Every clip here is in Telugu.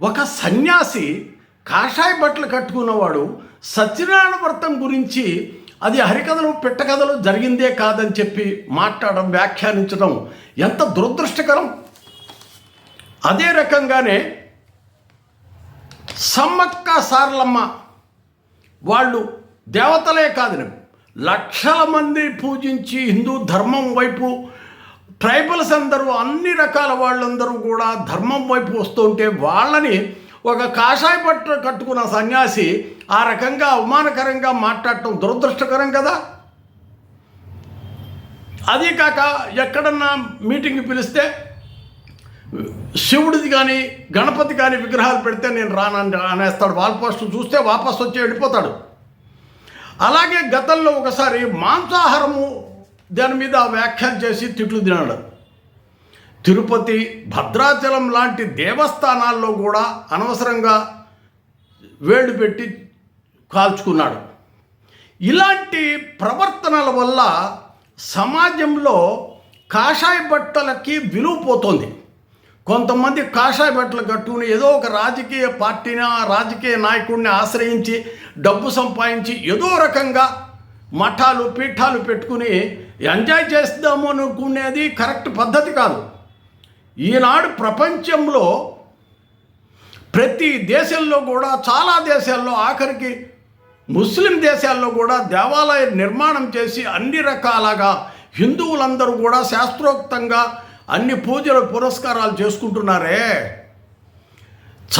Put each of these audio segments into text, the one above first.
ఒక సన్యాసి కాషాయ బట్టలు కట్టుకున్నవాడు సత్యనారాయణ వ్రతం గురించి అది హరికథలు పిట్టకథలు జరిగిందే కాదని చెప్పి మాట్లాడడం వ్యాఖ్యానించడం ఎంత దురదృష్టకరం. అదే రకంగానే సమ్మక్క సారలమ్మ వాళ్ళు దేవతలే కాదని లక్షల మంది పూజించి హిందూ ధర్మం వైపు ట్రైబల్స్ అందరూ అన్ని రకాల వాళ్ళందరూ కూడా ధర్మం వైపు వస్తుంటే వాళ్ళని ఒక కాషాయ పట్టు కట్టుకున్న సన్యాసి ఆ రకంగా అవమానకరంగా మాట్లాడటం దురదృష్టకరం కదా? అదే కాక ఎక్కడన్నా మీటింగ్ పిలిస్తే శివుడిది కానీ గణపతి కానీ విగ్రహాలు పెడితే నేను రానని అనేస్తాడు. వాల్ పోస్ట్ చూస్తే వాపస్ వచ్చి వెళ్ళిపోతాడు. అలాగే గతంలో ఒకసారి మాంసాహారము దాని మీద వ్యాఖ్యలు చేసి తిట్లు తినాడు. తిరుపతి భద్రాచలం లాంటి దేవస్థానాల్లో కూడా అనవసరంగా వేళ్ళు పెట్టి కాల్చుకున్నాడు. ఇలాంటి ప్రవర్తనల వల్ల సమాజంలో కాషాయ బట్టలకి విలువ పోతుంది. కొంతమంది కాషాయ బట్టలు కట్టుకుని ఏదో ఒక రాజకీయ పార్టీని ఆ రాజకీయ నాయకుడిని ఆశ్రయించి డబ్బు సంపాదించి ఏదో రకంగా మఠాలు పీఠాలు పెట్టుకుని ఎంజాయ్ చేస్తాము అనుకునేది కరెక్ట్ పద్ధతి కాదు. ఈనాడు ప్రపంచంలో ప్రతి దేశంలో కూడా చాలా దేశాల్లో ఆఖరికి ముస్లిం దేశాల్లో కూడా దేవాలయ నిర్మాణం చేసి అన్ని రకాలుగా హిందువులందరూ కూడా శాస్త్రోక్తంగా అన్ని పూజలు పురస్కారాలు చేసుకుంటున్నారే.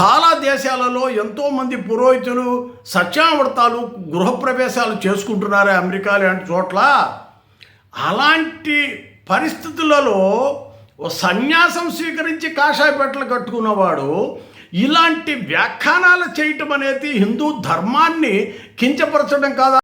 చాలా దేశాలలో ఎంతోమంది పురోహితులు సత్యామృతాలు గృహప్రవేశాలు చేసుకుంటున్నారే అమెరికా లాంటి చోట్ల. అలాంటి పరిస్థితులలో ఓ సన్యాసం స్వీకరించి కాషాయ బట్టలు కట్టుకున్నవాడు ఇలాంటి వ్యాఖ్యానాలు చేయటం అనేది హిందూ ధర్మాన్ని కించపరచడం కాదా?